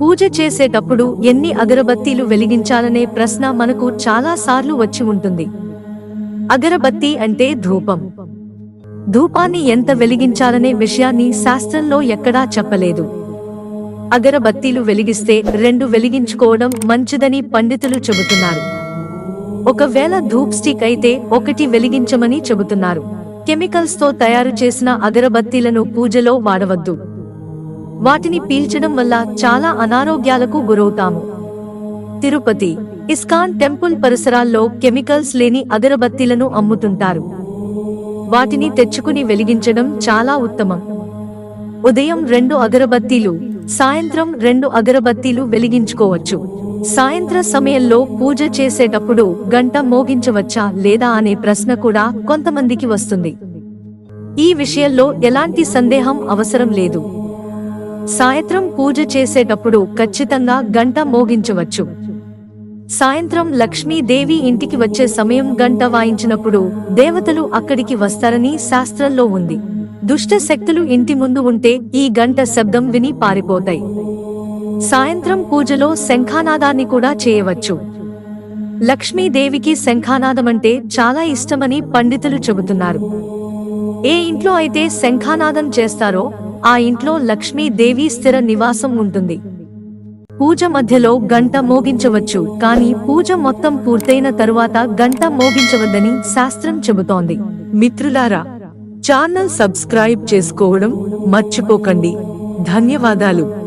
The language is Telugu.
పూజ చేసేటప్పుడు ఎన్ని అగరబత్తీలు వెలిగించాలనే ప్రశ్న మనకు చాలా సార్లు వచ్చి ఉంటుంది. అగరబత్తి అంటే ధూపం. ధూపాన్ని ఎంత వెలిగించాలనే విషయాన్ని శాస్త్రంలో ఎక్కడా చెప్పలేదు. అగరబత్తీలు వెలిగిస్తే రెండు వెలిగించుకోవడం మంచిదని పండితులు చెబుతున్నారు. ఒకవేళ ధూప్ స్టిక్ అయితే ఒకటి వెలిగించమని చెబుతున్నారు. కెమికల్స్తో తయారు చేసిన అగరబత్తీలను పూజలో వాడవద్దు. వాటిని పీల్చడం వల్ల చాలా అనారోగ్యాలకు గురవుతాము. తిరుపతి ఇస్కాన్ టెంపుల్ పరిసరాల్లో కెమికల్స్ లేని అగరబత్తీలను అమ్ముతుంటారు. వాటిని తెచ్చుకుని వెలిగించడం చాలా ఉత్తమం. ఉదయం రెండు అగరబత్తీలు సాయంత్రం రెండు అగరబత్తీలు వెలిగించుకోవచ్చు. సాయంత్ర సమయంలో పూజ చేసేటప్పుడు గంట మోగించవచ్చా లేదా అనే ప్రశ్న కూడా కొంతమందికి వస్తుంది. ఈ విషయంలో ఎలాంటి సందేహం అవసరం లేదు. సాయంత్రం పూజ చేసేటప్పుడు ఖచ్చితంగా గంట మోగించవచ్చు. సాయంత్రం లక్ష్మీదేవి ఇంటికి వచ్చే సమయం గంట వాయించినప్పుడు దేవతలు అక్కడికి వస్తారని శాస్త్రంలో ఉంది. దుష్ట శక్తులు ఇంటి ముందు ఉంటే ఈ గంట శబ్దం విని పారిపోతాయి. సాయంత్రం పూజలో శంఖానాదాన్ని కూడా చేయవచ్చు. లక్ష్మీదేవికి శంఖానాదమంటే చాలా ఇష్టమని పండితులు చెబుతున్నారు. ఏ ఇంట్లో అయితే శంఖానాదం చేస్తారో ఆ ఇంట్లో లక్ష్మీదేవి స్థిర నివాసం ఉంటుంది. పూజ మధ్యలో గంట మోగించవచ్చు కానీ పూజ మొత్తం పూర్తయిన తరువాత గంట మోగించవద్దని శాస్త్రం చెబుతోంది. మిత్రులారా ఛానల్ సబ్స్క్రైబ్ చేసుకోవడం మర్చిపోకండి. ధన్యవాదాలు.